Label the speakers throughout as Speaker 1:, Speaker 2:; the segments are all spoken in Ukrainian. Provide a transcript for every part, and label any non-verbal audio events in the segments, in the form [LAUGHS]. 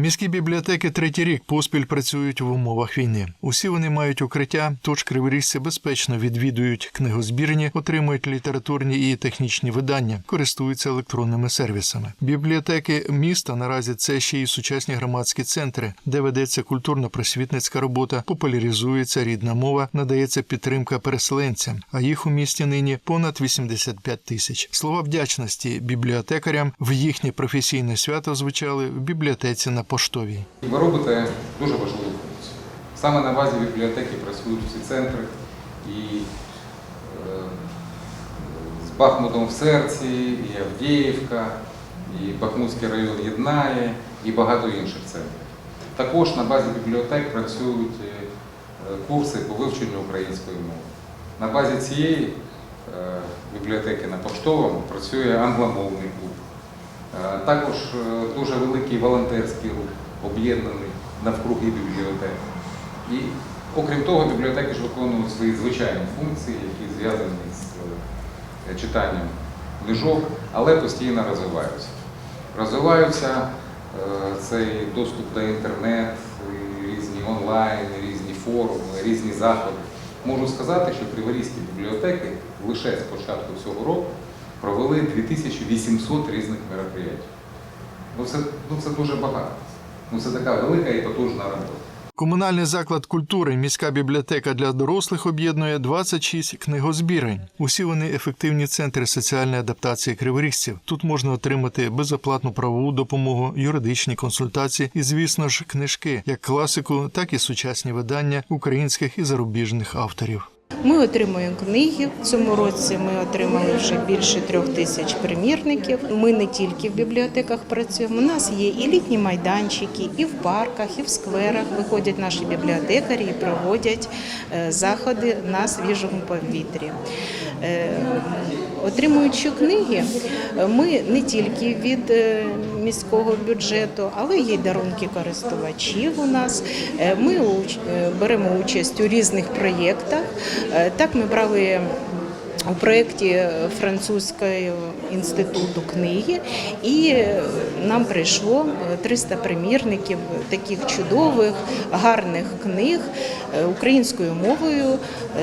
Speaker 1: Міські бібліотеки третій рік поспіль працюють в умовах війни. Усі вони мають укриття, тож криворіжці безпечно відвідують книгозбірні, отримують літературні і технічні видання, користуються електронними сервісами. Бібліотеки міста наразі це ще й сучасні громадські центри, де ведеться культурно-просвітницька робота, популяризується рідна мова, надається підтримка переселенцям. А їх у місті нині понад 85 тисяч. Слова вдячності бібліотекарям в їхнє професійне свято звучали в бібліотеці на поштовій.
Speaker 2: Ви робите дуже важливу функцію. Саме на базі бібліотеки працюють всі центри і е, з Бахмутом в серці, і Авдіївка, і Бахмутський район єднає, і багато інших центрів. Також на базі бібліотек працюють е, курси по вивченню української мови. На базі цієї е, бібліотеки на Поштовому працює англомовний клуб. Е, Також е, дуже великий волонтерський рух, об'єднаний навкруги бібліотек. І окрім того, бібліотеки ж виконують свої звичайні функції, які зв'язані з е, читанням книжок, але постійно розвиваються. Розвиваються цей доступ до інтернету, різні онлайн, різні форуми, різні заходи. Можу сказати, що криворізькі бібліотеки лише з початку цього року провели 2800 різних мероприятий. Ну це, ну це дуже багато. Ну це така велика і потужна робота.
Speaker 1: Комунальний заклад культури, міська бібліотека для дорослих об'єднує 26 книгозбірень. Усі вони ефективні центри соціальної адаптації криворіжців. Тут можна отримати безоплатну правову допомогу, юридичні консультації і, звісно ж, книжки, як класику, так і сучасні видання українських і зарубіжних авторів.
Speaker 3: Ми отримуємо книги. В цьому році ми отримали вже більше трьох тисяч примірників. Ми не тільки в бібліотеках працюємо. У нас є і літні майданчики, і в парках, і в скверах. Виходять наші бібліотекарі і проводять е, заходи на свіжому повітрі. Отримуючи книги, ми не тільки від е, міського бюджету, але є дарунки користувачів у нас. Е, Ми е, беремо участь у різних проєктах. Так ми брали. У проєкті французького інституту книги, і нам прийшло е, 300 примірників таких чудових, гарних книг українською мовою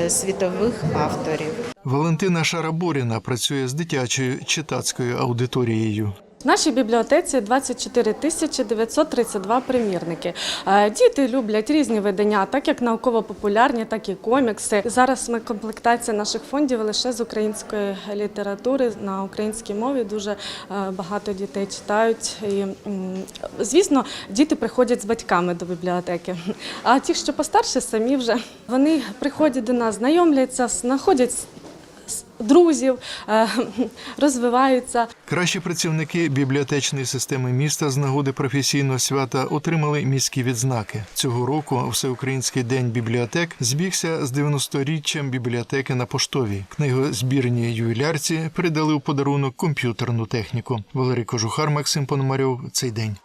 Speaker 3: світових авторів.
Speaker 1: Валентина Шараборіна працює з дитячою читацькою аудиторією.
Speaker 4: В нашій бібліотеці 24 тисячі 932 примірники. Е, Діти люблять різні видання, так як науково-популярні, так і комікси. Зараз ми комплектація наших фондів лише з української літератури на українській мові. Дуже е, багато дітей читають. І, звісно, діти приходять з батьками до бібліотеки. А ті, що постарше, самі вже вони приходять до нас, знайомляться, знаходять друзів, е, [LAUGHS] розвиваються.
Speaker 1: Кращі працівники бібліотечної системи міста з нагоди професійного свята отримали міські відзнаки. Цього року Всеукраїнський день бібліотек збігся з 90-річчям бібліотеки на поштовій. Книгозбірній ювілярці передали у подарунок комп'ютерну техніку. Валерій Кожухар, Максим Пономарьов. Цей день.